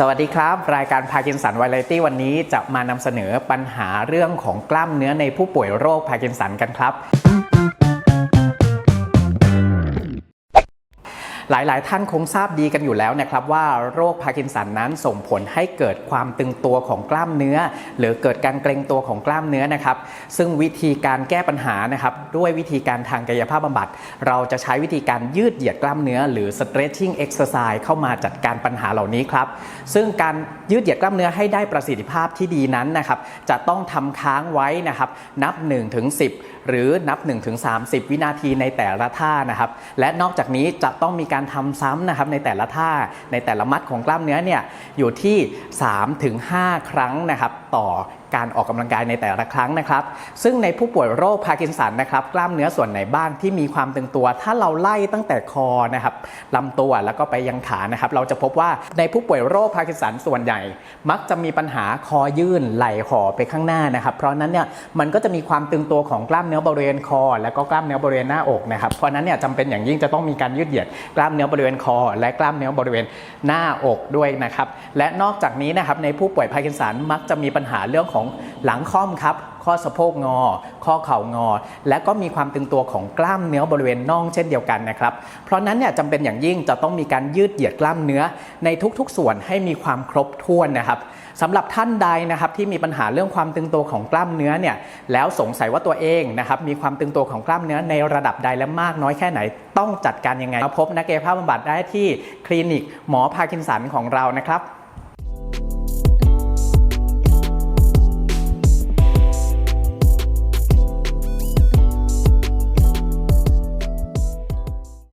สวัสดีครับ รายการพาร์กินสันวาไรตี้วันนี้จะมานำเสนอปัญหาเรื่องของกล้ามเนื้อในผู้ป่วยโรคพาร์กินสันกันครับ หลายๆ ท่านคงทราบดีกันอยู่แล้วนะครับว่าโรคพาร์กินสันนั้นส่งผลให้เกิดความตึงตัวของกล้ามเนื้อ หรือเกิดการเกร็งตัวของกล้ามเนื้อนะครับ ซึ่งวิธีการแก้ปัญหานะครับด้วยวิธีการทางกายภาพบำบัด เราจะใช้วิธีการยืดเหยียดกล้ามเนื้อ หรือ stretching exercise เข้ามาจัดการปัญหาเหล่านี้ครับซึ่งการยืดเหยียดกล้ามเนื้อให้ได้ประสิทธิภาพที่ดีนั้นนะครับจะต้องทำค้างไว้นะครับนับ1ถึง10หรือนับ1ถึง30 วินาทีในแต่ละท่านะครับและนอกจากนี้จะต้องมีการการทำซ้ำนะครับในแต่ละท่าในแต่ละมัดของกล้ามเนื้อเนี่ยอยู่ที่3ถึง5ครั้งนะครับ ต่อการออกกำลังกายในแต่ละครั้งนะครับ ซึ่งในผู้ป่วยโรคพาร์กินสันนะครับ กล้ามเนื้อส่วนไหนบ้างที่มีความตึงตัว ถ้าเราไล่ตั้งแต่คอนะครับลำตัวแล้วก็ไปยังขานะครับ เราจะพบว่าในผู้ป่วยโรคพาร์กินสันส่วนใหญ่ มักจะมีปัญหาคอยื่นไหล่ขอไปข้างหน้านะครับ เพราะนั้นเนี่ยมันก็จะมีความตึงตัวของกล้ามเนื้อบริเวณคอ และก็กล้ามเนื้อบริเวณหน้าอกนะครับ เพราะฉะนั้นเนี่ยจำเป็นอย่างยิ่งจะต้องมีการยืดเหยียดกล้ามเนื้อบริเวณคอ และกล้ามเนื้อบริเวณหน้าอกด้วยนะครับ และนอกจากนี้นะครับในผู้ป่วยพาร์กินสันมักจะมีปัญหาเรื่องของหลังค่อมครับ ข้อสะโพกงอ ข้อเข่างอ และก็มีความตึงตัวของกล้ามเนื้อบริเวณน่องเช่นเดียวกันนะครับ เพราะนั้นเนี่ยจำเป็นอย่างยิ่งจะต้องมีการยืดเหยียดกล้ามเนื้อในทุกๆ ส่วนให้มีความครบถ้วนนะครับสำหรับท่านใดนะครับที่มีปัญหาเรื่องความตึงตัวของกล้ามเนื้อเนี่ยแล้วสงสัยว่าตัวเองนะครับมีความตึงตัวของกล้ามเนื้อในระดับใดและมากน้อยแค่ไหน ต้องจัดการยังไงมาพบนักกายภาพบำบัดได้ที่คลินิกหมอพาร์กินสันของเรานะครับ